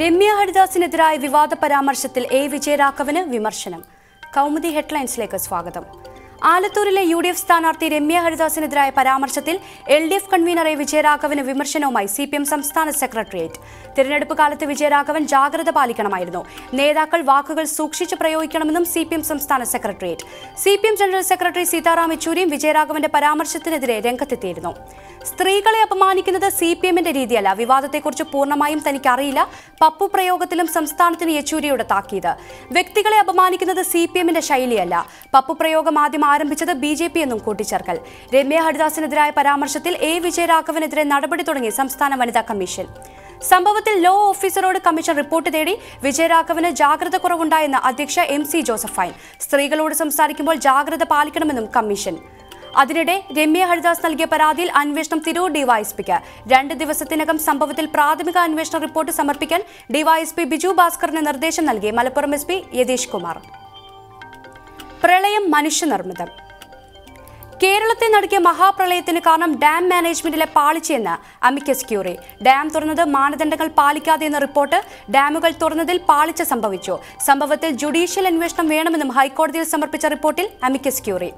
രമ്യ ഹരിദാസിനെതിരായ വിവാദ പരാമർശത്തിൽ എ വിജയരാഘവന് വിമർശനം. കൗമുദി ഹെഡ്ലൈൻസിലേക്ക് സ്വാഗതം. ആലത്തൂരിലെ യു ഡി എഫ് സ്ഥാനാർത്ഥി രമ്യ ഹരിദാസിനെതിരായ പരാമർശത്തിൽ L D F convenor A വിജയരാഘവന് വിമർശനവുമായി സി പി എം സംസ്ഥാന സെക്രട്ടേറിയറ്റ്. തിരഞ്ഞെടുപ്പ് കാലത്ത് വിജയരാഘവൻ ജാഗ്രത പാലിക്കണമായിരുന്നു. നേതാക്കൾ വാക്കുകൾ സൂക്ഷിച്ച് പ്രയോഗിക്കണമെന്നും സി പി എം സംസ്ഥാന secretariat. C P M general secretary Sitaram യെച്ചൂരിയും വിജയരാഘവന്റെ പരാമർശത്തിനെതിരെ രംഗത്തെത്തിയിരുന്നു. സ്ത്രീകളെ അപമാനിക്കുന്നത് സി പി എമ്മിന്റെ രീതിയല്ല. വിവാദത്തെക്കുറിച്ച് പൂർണമായും തനിക്ക് അറിയില്ല പപ്പു പ്രയോഗത്തിലും സംസ്ഥാനത്തിന് യെച്ചൂരിയുടെ താക്കീത്. വ്യക്തികളെ അപമാനിക്കുന്നത് സി പി എമ്മിന്റെ ശൈലിയല്ല. പപ്പു പ്രയോഗം ആദ്യം ആരംഭിച്ചത് ബി ജെ പി എന്നും കൂട്ടിച്ചേർക്കൽ. രമ്യ ഹരിദാസിനെതിരായ പരാമർശത്തിൽ എ വിജയരാഘവനെതിരെ നടപടി തുടങ്ങി സംസ്ഥാന വനിതാ കമ്മീഷൻ. സംഭവത്തിൽ ലോ ഓഫീസറോട് കമ്മീഷൻ റിപ്പോർട്ട് തേടി വിജയരാഘവന് ജാഗ്രത കുറവുണ്ടായെന്ന് അധ്യക്ഷ എം സി ജോസഫൈൻ. സ്ത്രീകളോട് സംസാരിക്കുമ്പോൾ ജാഗ്രത പാലിക്കണമെന്നും കമ്മീഷൻ. അതിനിടെ രമ്യ ഹരിദാസ് നൽകിയ പരാതിയിൽ അന്വേഷണം തിരൂർ ഡിവൈഎസ്പിക്ക്. രണ്ട് ദിവസത്തിനകം സംഭവത്തിൽ പ്രാഥമിക അന്വേഷണ റിപ്പോർട്ട് സമർപ്പിക്കാൻ ഡിവൈഎസ്പി ബിജു ഭാസ്കറിന് നിർദ്ദേശം നൽകി മലപ്പുറം എസ് പി യതീഷ് കുമാർ. പ്രളയം മനുഷ്യനിർമ്മിതം. കേരളത്തെ നടക്കിയ മഹാപ്രളയത്തിന് കാരണം ഡാം മാനേജ്മെന്റിലെ പാളിച്ചയെന്ന് അമിക്കസ് ക്യൂറി. ഡാം തുറന്നത് മാനദണ്ഡങ്ങൾ പാലിക്കാതെ എന്ന റിപ്പോർട്ട് ഡാമുകൾ തുറന്നതിൽ പാളിച്ച സംഭവിച്ചു. സംഭവത്തിൽ ജുഡീഷ്യൽ അന്വേഷണം വേണമെന്നും ഹൈക്കോടതിയിൽ സമർപ്പിച്ച റിപ്പോർട്ടിൽ അമിക്കസ് ക്യൂറി.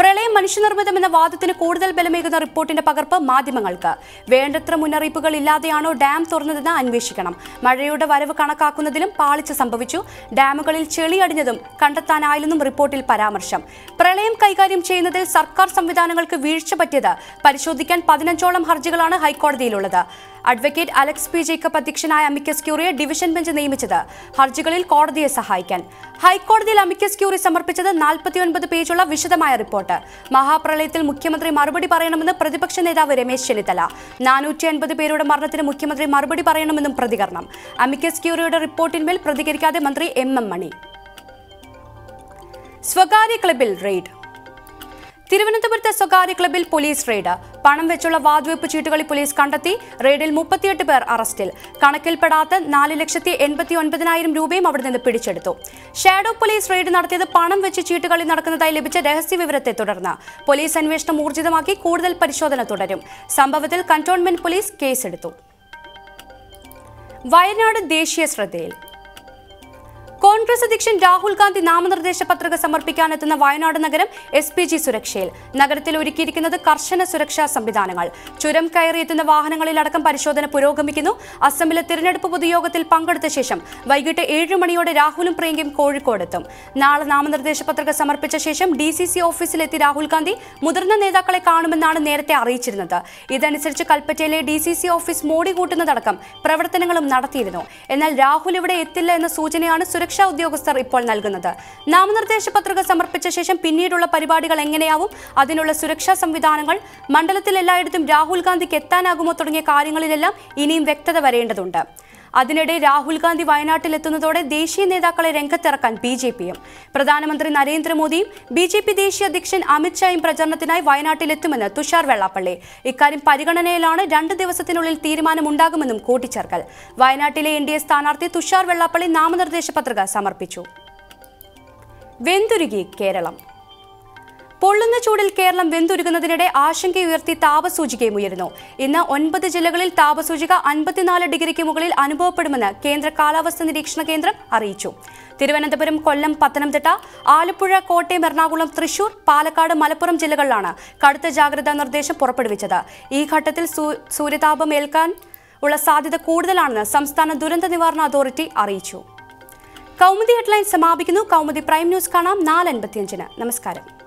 പ്രളയം മനുഷ്യനിർമ്മിതമെന്ന വാദത്തിന് കൂടുതൽ ബലമേകുന്ന റിപ്പോർട്ടിന്റെ പകർപ്പ് മാധ്യമങ്ങൾക്ക്. വേണ്ടത്ര മുന്നറിയിപ്പുകൾ ഇല്ലാതെയാണോ ഡാം തുറന്നതെന്ന് അന്വേഷിക്കണം. മഴയുടെ വരവ് കണക്കാക്കുന്നതിലും പാളിച്ച സംഭവിച്ചു. ഡാമുകളിൽ ചെളി അടിഞ്ഞതും കണ്ടെത്താനായില്ലെന്നും റിപ്പോർട്ടിൽ പരാമർശം. പ്രളയം കൈകാര്യം ചെയ്യുന്നതിൽ സർക്കാർ സംവിധാനങ്ങൾക്ക് വീഴ്ച പറ്റിയത് പരിശോധിക്കാൻ പതിനഞ്ചോളം ഹർജികളാണ് ഹൈക്കോടതിയിലുള്ളത്. അഡ്വക്കേറ്റ് അലക്സ് പി ജേക്കബ് അധ്യക്ഷനായ അമിക്കസ് ക്യൂറിയെ ഡിവിഷൻ ബെഞ്ച് നിയമിച്ചത്. ഹർജികളിൽ കോടതിയെ സഹായിക്കാൻ. ഹൈക്കോടതിയിൽ അമിക്കസ് ക്യൂറി സമർപ്പിച്ചത് നാൽപ്പത്തിയൊൻപത് പേജുള്ള വിശദമായ റിപ്പോർട്ട്. മഹാപ്രളയത്തിൽ മുഖ്യമന്ത്രി മറുപടി പറയണമെന്ന് പ്രതിപക്ഷ നേതാവ് രമേശ് ചെന്നിത്തല. നാനൂറ്റി അൻപത് പേരുടെ മരണത്തിന് മുഖ്യമന്ത്രി മറുപടി പറയണമെന്നും പ്രതികരണം. അമിക്കസ് ക്യൂറിയുടെ റിപ്പോർട്ടിന്മേൽ പ്രതികരിക്കാതെ മന്ത്രി എം എം മണി. സ്വകാര്യ ക്ലബിൽ റെയ്ഡ്. തിരുവനന്തപുരത്തെ സ്വകാര്യ ക്ലബിൽ പോലീസ് റെയ്ഡ്. പണം വെച്ചുള്ള വാതുവെപ്പ് ചീട്ടുകളി പോലീസ് കണ്ടെത്തി റെയ്ഡിൽ മുപ്പത്തിയെട്ട് പേർ അറസ്റ്റിൽ. കണക്കിൽപ്പെടാത്ത നാല് ലക്ഷത്തി എൺപത്തി ഒൻപതിനായിരം രൂപയും അവിടെ നിന്ന് പിടിച്ചെടുത്തു. ഷാഡോ പോലീസ് റെയ്ഡ് നടത്തിയത് പണം വെച്ച് ചീട്ടുകളി നടക്കുന്നതായി ലഭിച്ച രഹസ്യ വിവരത്തെ തുടർന്ന് പോലീസ് അന്വേഷണം ഊർജിതമാക്കി കൂടുതൽ പരിശോധന തുടരും. സംഭവത്തിൽ കന്റോൺമെന്റ് പോലീസ് കേസെടുത്തു. വയനാട് ദേശീയ ശ്രദ്ധയിൽ. കോൺഗ്രസ് അധ്യക്ഷൻ രാഹുൽ ഗാന്ധി നാമനിർദ്ദേശ പത്രിക സമർപ്പിക്കാനെത്തുന്ന വയനാട് നഗരം എസ് പി ജി സുരക്ഷയിൽ. നഗരത്തിൽ ഒരുക്കിയിരിക്കുന്നത് കർശന സുരക്ഷാ സംവിധാനങ്ങൾ. ചുരം കയറിയെത്തുന്ന വാഹനങ്ങളിലടക്കം പരിശോധന പുരോഗമിക്കുന്നു. അസമിലെ തിരഞ്ഞെടുപ്പ് പൊതുയോഗത്തിൽ പങ്കെടുത്ത ശേഷം വൈകിട്ട് ഏഴ് മണിയോടെ രാഹുലും പ്രിയങ്കയും കോഴിക്കോടെത്തും. നാളെ നാമനിർദ്ദേശ പത്രിക സമർപ്പിച്ച ശേഷം ഡി സി സി ഓഫീസിലെത്തി രാഹുൽ ഗാന്ധി മുതിർന്ന നേതാക്കളെ കാണുമെന്നാണ് നേരത്തെ അറിയിച്ചിരുന്നത്. ഇതനുസരിച്ച് കൽപ്പറ്റയിലെ ഡി സി സി ഓഫീസ് മോടി കൂട്ടുന്നതടക്കം പ്രവർത്തനങ്ങളും നടത്തിയിരുന്നു. എന്നാൽ രാഹുൽ ഇവിടെ എത്തില്ല എന്ന സൂചനയാണ് സുരക്ഷാ ഉദ്യോഗസ്ഥർ ഇപ്പോൾ നൽകുന്നത്. നാമനിർദ്ദേശ പത്രിക സമർപ്പിച്ച ശേഷം പിന്നീടുള്ള പരിപാടികൾ എങ്ങനെയാവും? അതിനുള്ള സുരക്ഷാ സംവിധാനങ്ങൾ മണ്ഡലത്തിൽ എല്ലായിടത്തും രാഹുൽ ഗാന്ധിക്ക് എത്താനാകുമോ തുടങ്ങിയ കാര്യങ്ങളിലെല്ലാം ഇനിയും വ്യക്തത വരേണ്ടതുണ്ട്. അതിനിടെ രാഹുൽ ഗാന്ധി വയനാട്ടിലെത്തുന്നതോടെ ദേശീയ നേതാക്കളെ രംഗത്തിറക്കാൻ ബി ജെ പിയും. പ്രധാനമന്ത്രി നരേന്ദ്രമോദിയും ബി ജെ പി ദേശീയ അധ്യക്ഷൻ അമിത്ഷായും പ്രചരണത്തിനായി വയനാട്ടിലെത്തുമെന്ന് തുഷാർ വെള്ളാപ്പള്ളി. ഇക്കാര്യം പരിഗണനയിലാണ് രണ്ട് ദിവസത്തിനുള്ളിൽ തീരുമാനമുണ്ടാകുമെന്നും കൂട്ടിച്ചേർക്കൽ. വയനാട്ടിലെ എൻ ഡി എ സ്ഥാനാർത്ഥി തുഷാർ വെള്ളാപ്പള്ളി നാമനിർദ്ദേശ പത്രിക സമർപ്പിച്ചു. വെന്തുരുകി കേരളം. പൊള്ളുന്ന ചൂടിൽ കേരളം വെന്തുരുകുന്നതിനിടെ ആശങ്കയുയർത്തി താപസൂചികയും ഉയരുന്നു. ഇന്ന് ഒൻപത് ജില്ലകളിൽ താപസൂചിക അൻപത്തിനാല് ഡിഗ്രിക്ക് മുകളിൽ അനുഭവപ്പെടുമെന്ന് കേന്ദ്ര കാലാവസ്ഥ നിരീക്ഷണ കേന്ദ്രം അറിയിച്ചു. തിരുവനന്തപുരം കൊല്ലം പത്തനംതിട്ട ആലപ്പുഴ കോട്ടയം എറണാകുളം തൃശൂർ പാലക്കാട് മലപ്പുറം ജില്ലകളിലാണ് കടുത്ത ജാഗ്രതാ നിർദ്ദേശം പുറപ്പെടുവിച്ചത്. ഈ ഘട്ടത്തിൽ സൂര്യതാപം ഏൽക്കാൻ ഉള്ള സാധ്യത കൂടുതലാണെന്ന് സംസ്ഥാന ദുരന്ത നിവാരണ അതോറിറ്റി അറിയിച്ചു. കൗമുദി ഹെഡ്ലൈൻ സമാപിക്കുന്നു. കൗമുദി പ്രൈം ന്യൂസ് കാണാം നാല് അൻപത്തിയഞ്ചിന്. നമസ്കാരം.